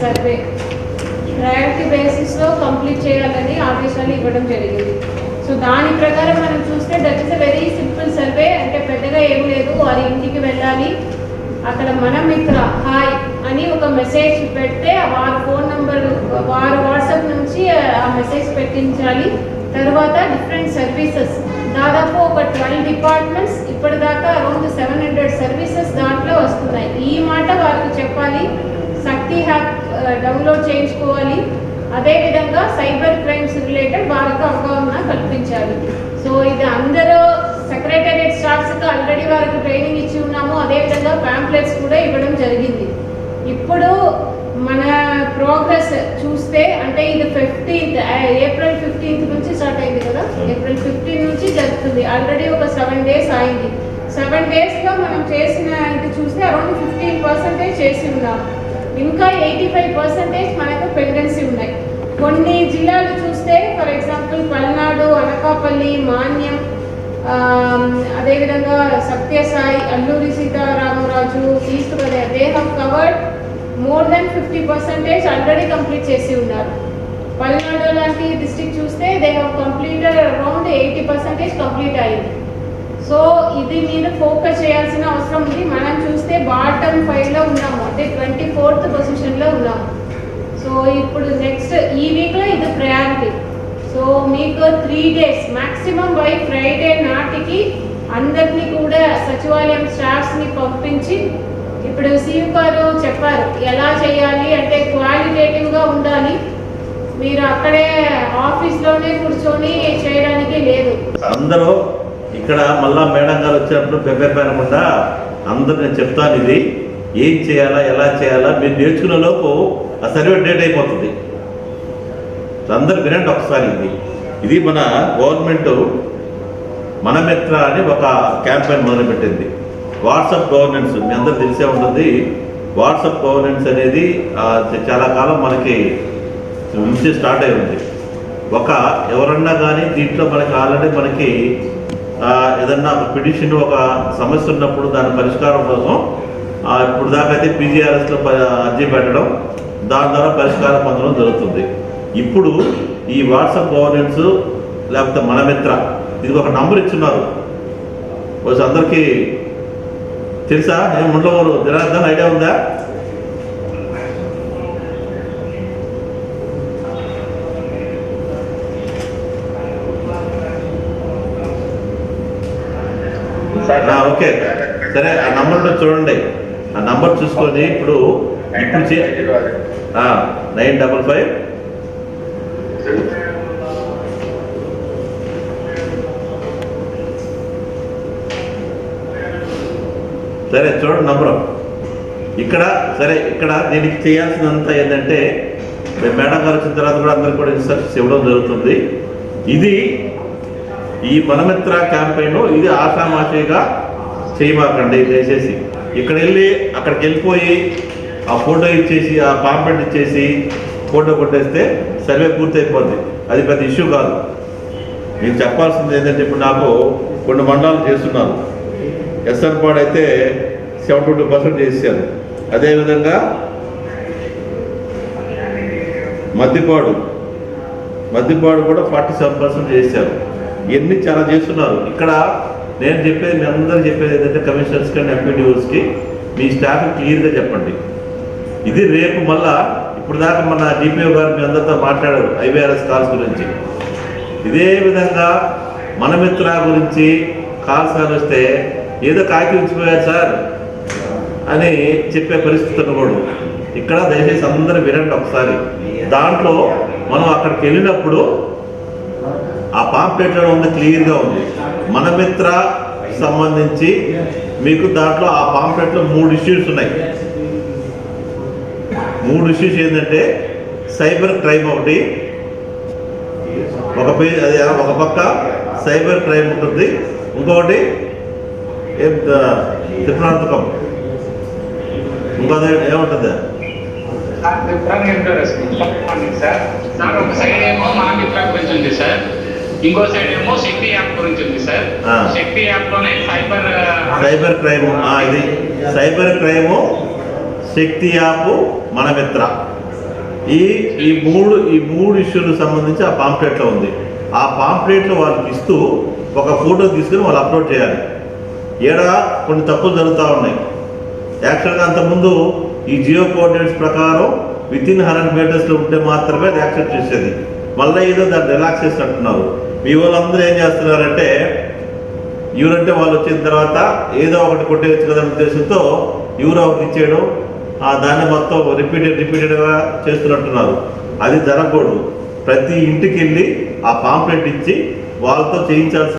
Survey. Priority బేసిస్లో complete చేయాలని ఆదేశాలు ఇవ్వడం జరిగింది. సో దాని ప్రకారం మనం చూస్తే that is a very simple survey. అంటే పెద్దగా ఏం లేదు. వారి ఇంటికి వెళ్ళాలి. అక్కడ మన మిత్ర హాయ్ అని ఒక మెసేజ్ పెడితే వారి ఫోన్ నంబర్ వారి వాట్సాప్ నుంచి ఆ మెసేజ్ పెట్టించాలి. తర్వాత డిఫరెంట్ సర్వీసెస్. దాదాపు ఒక ట్వెల్వ్ డిపార్ట్మెంట్స్ ఇప్పటిదాకా అరౌండ్ సెవెన్ హండ్రెడ్ సర్వీసెస్ దాంట్లో వస్తున్నాయి. ఈ మాట వారికి చెప్పాలి. శక్తి హ్యాప్ డౌన్లోడ్ చేయించుకోవాలి. అదేవిధంగా సైబర్ క్రైమ్స్ రిలేటెడ్ వారికి అవగాహన కల్పించాలి సో ఇది అందరూ సెక్రటేరియట్ స్టాఫ్స్కి ఆల్రెడీ వారికి ట్రైనింగ్ ఇచ్చి ఉన్నాము. అదేవిధంగా ప్యాంప్లెట్స్ కూడా ఇవ్వడం జరిగింది. ఇప్పుడు మన ప్రోగ్రెస్ చూస్తే అంటే ఇది ఫిఫ్టీన్త్ ఏప్రిల్ ఫిఫ్టీన్త్ నుంచి స్టార్ట్ అయింది కదా? ఏప్రిల్ ఫిఫ్టీన్ నుంచి జరుగుతుంది. ఆల్రెడీ ఒక సెవెన్ డేస్ అయింది సెవెన్ డేస్లో మనం చేసిన ఇది చూస్తే అరౌండ్ ఫిఫ్టీన్ పర్సెంటేజ్ చేసి ఉన్నాం. ఇంకా ఎయిటీ ఫైవ్ పర్సెంటేజ్ మనకు పెండెన్సీ ఉన్నాయి. కొన్ని జిల్లాలు చూస్తే ఫర్ ఎగ్జాంపుల్ పల్నాడు అనకాపల్లి మాన్యం అదేవిధంగా Sathya Sai Alluri Sitaramaraju east Pradesh they have covered more than fifty percentage already complete చేసి ఉన్నారు. పల్నాడు లాంటి డిస్ట్రిక్ట్ చూస్తే they have completed around eighty percentage complete అయింది. సో ఇది మీద ఫోకస్ చేయాల్సిన అవసరం ఉంది. మనం చూస్తే బాటమ్ ఫైవ్లో ఉన్నాం. అంటే ట్వంటీ ఫోర్త్ పొజిషన్లో ఉన్నాం. సో ఇప్పుడు నెక్స్ట్ ఈ వీక్లో ఇది ప్రయారిటీ. సో మీకు three days maximum by Friday నాటికి అందరినీ కూడా సచివాలయం స్టాఫ్స్ని పంపించి ఇప్పుడు సీఎం గారు చెప్పారు ఎలా చేయాలి అంటే క్వాలిటేటివ్గా ఉండాలి. మీరు అక్కడే ఆఫీస్లోనే కూర్చొని చేయడానికి లేదు. అందరూ ఇక్కడ మళ్ళా మేడం గారు వచ్చినప్పుడు పెప్పే పేరకుండా అందరు నేను చెప్తాను ఇది. ఏం చేయాలా ఎలా చేయాలా మీరు నేర్చుకునే లోపు ఆ సర్వే డేట్ అయిపోతుంది. అందరు వినండి ఒకసారి ఇది. ఇది మన గవర్నమెంట్ మన మిత్ర అని ఒక క్యాంపెయిన్ మొదలుపెట్టింది. వాట్సాప్ గవర్నెన్స్ మీ అందరు తెలిసే ఉంటుంది. వాట్సాప్ గవర్నెన్స్ అనేది చాలా కాలం మనకి నుంచి స్టార్ట్ అయి ఉంది. ఒక ఎవరన్నా కానీ దీంట్లో మనకి ఆల్రెడీ మనకి ఏదన్నా ఒక పిటిషన్ ఒక సమస్య ఉన్నప్పుడు దాని పరిష్కారం కోసం ఇప్పుడు దాకా అయితే పీజీఆర్ఎస్లో అర్జీ పెట్టడం దాని ద్వారా పరిష్కారం పొందడం జరుగుతుంది. ఇప్పుడు ఈ వాట్సాప్ గవర్నెన్స్ లేకపోతే మన మిత్ర ఇది ఒక నంబర్ ఇచ్చున్నారు. కొంచెం అందరికీ తెలుసా? నేను ఉండవారు జనార్దన్ ఐడియా ఉందా? ఓకే. సరే ఆ నంబర్లో చూడండి. ఆ నంబర్ చూసుకొని ఇప్పుడు ఇప్పుడు నైన్ డబల్ ఫైవ్. సరే చూడండి నంబరు. ఇక్కడ సరే ఇక్కడ దీనికి చేయాల్సినంత ఏంటంటే మే- మేడం గారు వచ్చిన తర్వాత కూడా అందరికి కూడా ఇన్స్ట్రక్షన్స్ ఇవ్వడం జరుగుతుంది. ఇది ఈ మనమిత్ర క్యాంపెయిన్ ఇది ఆశామాషిగా చేయమాకండి దయచేసి. ఇక్కడ వెళ్ళి అక్కడికి వెళ్ళిపోయి ఆ ఫోటో ఇచ్చేసి ఆ పాంపెట్ ఇచ్చేసి ఫోటో కొట్టేస్తే సర్వే పూర్తి అయిపోద్ది అది పెద్ద ఇష్యూ కాదు. నేను చెప్పాల్సింది ఏంటంటే ఇప్పుడు నాకు కొన్ని మండలాలు చేస్తున్నాను ఎస్ఆర్ పాడ్ అయితే సెవెంటీ టూ పర్సెంట్ చేశాను అదేవిధంగా మద్దిపాడు మద్దిపాడు కూడా ఫార్టీ సెవెన్ పర్సెంట్ చేశారు. ఇవన్నీ చాలా చేస్తున్నారు. ఇక్కడ నేను చెప్పేది మీ అందరూ చెప్పేది ఏంటంటే కమిషనర్స్ కానీ ఎంపీడీఓస్కి మీ స్టాఫ్ క్లియర్గా చెప్పండి. ఇది రేపు మళ్ళా ఇప్పుడు దాకా మన డిపిఓ గారు మీ అందరితో మాట్లాడారు ఐవీఆర్ఎస్ కాల్స్ గురించి. ఇదే విధంగా మన మిత్ర గురించి కాల్స్ అని వస్తే ఏదో కాకి ఉంచిపోయారు సార్ అని చెప్పే పరిస్థితి ఉండకూడదు. ఇక్కడ దయచేసి అందరూ వినండి ఒకసారి. దాంట్లో మనం అక్కడికి వెళ్ళినప్పుడు ఆ పాంప్లెట్లో ఉంది క్లియర్గా ఉంది. మన మిత్ర సంబంధించి మీకు దాంట్లో ఆ పాంప్లెట్లో మూడు ఇష్యూస్ ఉన్నాయి. మూడు ఇష్యూస్ ఏంటంటే సైబర్ క్రైమ్ ఒకటి ఒక పేజ్ అది ఒక పక్క సైబర్ క్రైమ్ ఉంటుంది. ఇంకొకటి త్రిపురాంతకం ఇంకోది ఏముంటుంది? సార్ ఒక సైడ్ ఏమో మా మిత్ర గురించి ఉంది సార్. ఇంకో సైడ్ ఏమో శక్తి యాప్ గురించి ఉంది సార్. శక్తి యాప్లోనే సైబర్ సైబర్ క్రైమ్ ఇది. Cyber crime Shakti app Mana Mitra. ఈ ఈ మూడు ఈ మూడు ఇష్యూలకు సంబంధించి ఆ పాంప్లెట్లో ఉంది. ఆ పాంప్లెట్లో వాళ్ళకి ఇస్తూ ఒక ఫోటో తీసుకుని వాళ్ళు అప్లోడ్ చేయాలి. ఏడ కొన్ని తప్పులు జరుగుతూ ఉన్నాయి. యాక్చువల్గా అంతకుముందు ఈ జియో కోఆర్డినేట్స్ ప్రకారం విత్ ఇన్ హండ్రెడ్ మీటర్స్లో ఉంటే మాత్రమే అది యాక్సెప్ట్ చేసేది. మళ్ళీ ఏదో దాన్ని రిలాక్స్ చేసినట్టున్నారు. మీ వాళ్ళందరూ ఏం చేస్తున్నారంటే ఎవరంటే వాళ్ళు వచ్చిన తర్వాత ఏదో ఒకటి కొట్టేయచ్చు కదా ఉద్దేశంతో ఎవరో ఒకటి ఇచ్చేయడం ఆ దాన్ని మొత్తం రిపీటెడ్ రిపీటెడ్గా చేస్తున్నట్టున్నారు. అది జరగకూడదు. ప్రతి ఇంటికి వెళ్ళి ఆ పాంప్లెట్ ఇచ్చి వాళ్ళతో చేయించాల్సి